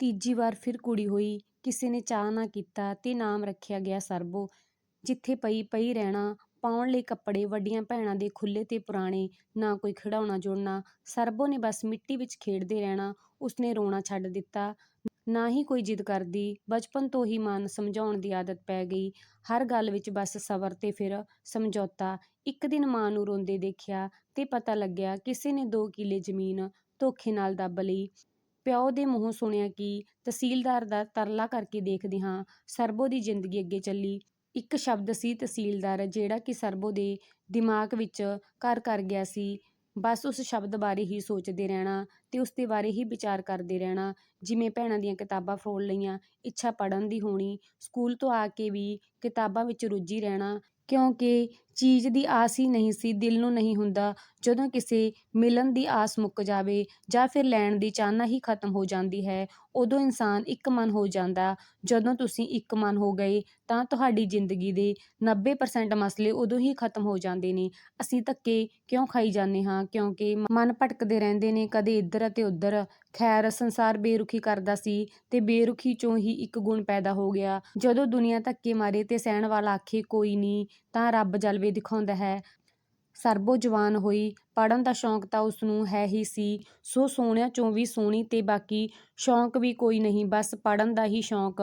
ਤੀਜੀ ਵਾਰ ਫਿਰ ਕੁੜੀ ਹੋਈ। ਕਿਸੇ ਨੇ ਚਾਅ ਨਾ ਕੀਤਾ ਤੇ ਨਾਮ ਰੱਖਿਆ ਗਿਆ ਸਰਬੋ। ਜਿੱਥੇ ਪਈ ਪਈ ਰਹਿਣਾ। ਪਾਉਣ ਲਈ ਕੱਪੜੇ, ਵੱਡੀਆਂ ਭੈਣਾਂ ਦੇ ਖੁੱਲ੍ਹੇ ਤੇ ਪੁਰਾਣੇ। ਨਾ ਕੋਈ ਖਿਡੌਣਾ ਜੋੜਨਾ। ਸਰਬੋ ਨੇ ਬਸ ਮਿੱਟੀ ਵਿੱਚ ਖੇਡਦੇ ਰਹਿਣਾ। ਉਸਨੇ ਰੋਣਾ ਛੱਡ ਦਿੱਤਾ। ਨਾ ਹੀ ਕੋਈ ਜਿੱਦ ਕਰਦੀ। ਬਚਪਨ ਤੋਂ ਹੀ ਮਨ ਸਮਝਾਉਣ ਦੀ ਆਦਤ ਪੈ ਗਈ। ਹਰ ਗੱਲ ਵਿੱਚ ਬਸ ਸਬਰ ਤੇ ਫਿਰ ਸਮਝੌਤਾ। ਇੱਕ ਦਿਨ ਮਾਂ ਨੂੰ ਰੋਂਦੇ ਦੇਖਿਆ ਤੇ ਪਤਾ ਲੱਗਿਆ ਕਿਸੇ ਨੇ ਦੋ ਕਿੱਲੇ ਜ਼ਮੀਨ ਧੋਖੇ ਨਾਲ ਦੱਬ ਲਈ। ਪਿਓ ਦੇ ਮੂੰਹੋਂ ਸੁਣਿਆ ਕਿ ਤਹਿਸੀਲਦਾਰ ਦਾ ਤਰਲਾ ਕਰਕੇ ਦੇਖਦੇ ਹਾਂ, ਸਰਬੋ ਦੀ ਜ਼ਿੰਦਗੀ ਅੱਗੇ ਚੱਲੀ। ਇੱਕ ਸ਼ਬਦ ਸੀ ਤਹਿਸੀਲਦਾਰ, ਜਿਹੜਾ ਕਿ ਸਰਬੋ ਦੇ ਦਿਮਾਗ ਵਿੱਚ ਘਰ ਕਰ ਗਿਆ ਸੀ। ਬਸ ਉਸ ਸ਼ਬਦ ਬਾਰੇ ਹੀ ਸੋਚਦੇ ਰਹਿਣਾ ਤੇ ਉਸ ਦੇ ਬਾਰੇ ਹੀ ਵਿਚਾਰ ਕਰਦੇ ਰਹਿਣਾ। ਜਿਵੇਂ ਭੈਣਾਂ ਦੀਆਂ ਕਿਤਾਬਾਂ ਫਰੋਲ ਲਈਆਂ, ਇੱਛਾ ਪੜ੍ਹਨ ਦੀ ਹੋਣੀ, ਸਕੂਲ ਤੋਂ ਆ ਕੇ ਵੀ ਕਿਤਾਬਾਂ ਵਿੱਚ ਰੁੱਝੀ ਰਹਿਣਾ, ਕਿਉਂਕਿ ਚੀਜ਼ ਦੀ ਆਸ ਹੀ ਨਹੀਂ ਸੀ, ਦਿਲ ਨੂੰ ਨਹੀਂ ਹੁੰਦਾ ਜਦੋਂ ਕਿਸੇ ਮਿਲਣ ਦੀ ਆਸ ਮੁੱਕ ਜਾਵੇ ਜਾਂ ਫਿਰ ਲੈਣ ਦੀ ਚਾਹਨਾ ਹੀ ਖਤਮ ਹੋ ਜਾਂਦੀ ਹੈ, ਉਦੋਂ ਇਨਸਾਨ ਇੱਕ ਮਨ ਹੋ ਜਾਂਦਾ। ਜਦੋਂ ਤੁਸੀਂ ਇੱਕ ਮਨ ਹੋ ਗਏ ਤਾਂ ਤੁਹਾਡੀ ਜ਼ਿੰਦਗੀ ਦੇ 90% ਮਸਲੇ ਉਦੋਂ ਹੀ ਖਤਮ ਹੋ ਜਾਂਦੇ ਨੇ। ਅਸੀਂ ਧੱਕੇ ਕਿਉਂ ਖਾਈ ਜਾਂਦੇ ਹਾਂ? ਕਿਉਂਕਿ ਮਨ ਭਟਕਦੇ ਰਹਿੰਦੇ ਨੇ, ਕਦੇ ਇੱਧਰ ਅਤੇ ਉੱਧਰ। ਖੈਰ, ਸੰਸਾਰ ਬੇਰੁਖੀ ਕਰਦਾ ਸੀ ਤੇ ਬੇਰੁਖੀ ਚੋਂ ਹੀ ਇੱਕ ਗੁਣ ਪੈਦਾ ਹੋ ਗਿਆ। ਜਦੋਂ ਦੁਨੀਆ ਧੱਕੇ ਮਾਰੇ ਤੇ ਸਹਿਣ ਵਾਲਾ ਆਖੇ, ਕੋਈ ਨਹੀਂ ਤਾਂ ਰੱਬ ਜਲਵੇ ਦਿਖਾਉਂਦਾ ਹੈ। ਸਰਬੋ ਜਵਾਨ ਹੋਈ, ਪੜ੍ਹਨ ਦਾ ਸ਼ੌਂਕ ਤਾਂ ਉਸ ਨੂੰ ਹੈ ਹੀ ਸੀ। ਸੋ ਸੋਹਣਿਆਂ ਚੋਂ ਵੀ ਸੋਹਣੀ ਤੇ ਬਾਕੀ ਸ਼ੌਂਕ ਵੀ ਕੋਈ ਨਹੀਂ, ਬਸ ਪੜ੍ਹਨ ਦਾ ਹੀ ਸ਼ੌਂਕ।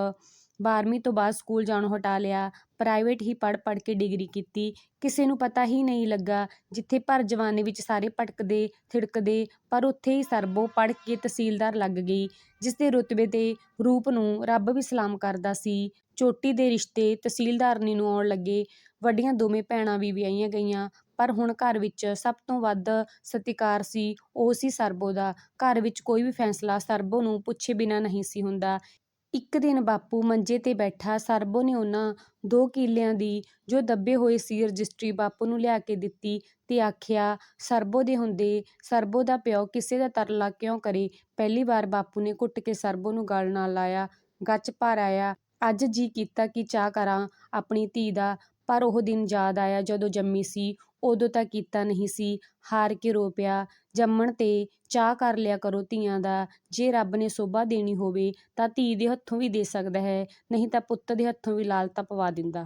12ਵੀਂ ਤੋਂ ਬਾਅਦ ਸਕੂਲ ਜਾਣੋਂ ਹਟਾ ਲਿਆ ਪ੍ਰਾਈਵੇਟ ਹੀ ਪੜ੍ਹ ਪੜ੍ਹ ਕੇ ਡਿਗਰੀ ਕੀਤੀ। ਕਿਸੇ ਨੂੰ ਪਤਾ ਹੀ ਨਹੀਂ ਲੱਗਾ ਜਿੱਥੇ ਭਰ ਜਵਾਨੀ ਵਿੱਚ ਸਾਰੇ ਭਟਕਦੇ, ਥਿੜਕਦੇ, ਪਰ ਉੱਥੇ ਹੀ ਸਰਬੋ ਪੜ੍ਹ ਕੇ ਤਹਿਸੀਲਦਾਰ ਲੱਗ ਗਈ ਜਿਸ ਦੇ ਰੁਤਬੇ ਤੇ ਰੂਪ ਨੂੰ ਰੱਬ ਵੀ ਸਲਾਮ ਕਰਦਾ ਸੀ। ਚੋਟੀ ਦੇ ਰਿਸ਼ਤੇ ਤਹਿਸੀਲਦਾਰਨੀ ਨੂੰ ਆਉਣ ਲੱਗੇ। ਵੱਡੀਆਂ ਦੋਵੇਂ ਭੈਣਾਂ ਵੀ ਵਿਆਹੀਆਂ ਗਈਆਂ, ਪਰ ਹੁਣ ਘਰ ਵਿੱਚ ਸਭ ਤੋਂ ਵੱਧ ਸਤਿਕਾਰ ਸੀ, ਉਹ ਸੀ ਸਰਬੋ ਦਾ। ਘਰ ਵਿੱਚ ਕੋਈ ਵੀ ਫੈਸਲਾ ਸਰਬੋ ਨੂੰ ਪੁੱਛੇ ਬਿਨਾਂ ਨਹੀਂ ਸੀ ਹੁੰਦਾ। ਇੱਕ ਦਿਨ ਬਾਪੂ ਮੰਜੇ ਤੇ ਬੈਠਾ ਸਰਬੋ ਨੇ ਉਹਨਾਂ ਦੋ ਕਿੱਲਿਆਂ ਦੀ ਜੋ ਦੱਬੇ ਹੋਏ ਸੀ ਰਜਿਸਟਰੀ ਬਾਪੂ ਨੂੰ ਲਿਆ ਕੇ ਦਿੱਤੀ ਅਤੇ ਆਖਿਆ, ਸਰਬੋ ਦੇ ਹੁੰਦੇ, ਸਰਬੋ ਦਾ ਪਿਓ ਕਿਸੇ ਦਾ ਤਰਲਾ ਕਿਉਂ ਕਰੇ? ਪਹਿਲੀ ਵਾਰ ਬਾਪੂ ਨੇ ਘੁੱਟ ਕੇ ਸਰਬੋ ਨੂੰ ਗਲ ਨਾਲ ਲਾਇਆ। ਗੱਚ ਭਰ ਆਇਆ। ਅੱਜ ਜੀਅ ਕੀਤਾ ਕਿ ਚਾਹ ਕਰਾਂ ਆਪਣੀ ਧੀ ਦਾ, ਪਰ ਉਹ ਦਿਨ ਯਾਦ ਆਇਆ ਜਦੋਂ ਜੰਮੀ ਸੀ। ਉਦੋਂ ਤਾਂ ਕੀਤਾ ਨਹੀਂ ਸੀ। ਹਾਰ ਕੇ ਰੋ ਪਿਆ। ਜੰਮਣ ਤੇ ਚਾਹ ਕਰ ਲਿਆ ਕਰੋ ਧੀਆਂ ਦਾ। ਜੇ ਰੱਬ ਨੇ ਸੋਭਾ ਦੇਣੀ ਹੋਵੇ ਤਾਂ ਧੀ ਦੇ ਹੱਥੋਂ ਵੀ ਦੇ ਸਕਦਾ ਹੈ। ਨਹੀਂ ਤਾਂ ਪੁੱਤ ਦੇ ਹੱਥੋਂ ਵੀ ਲਾਲਤਾ ਪਵਾ ਦਿੰਦਾ।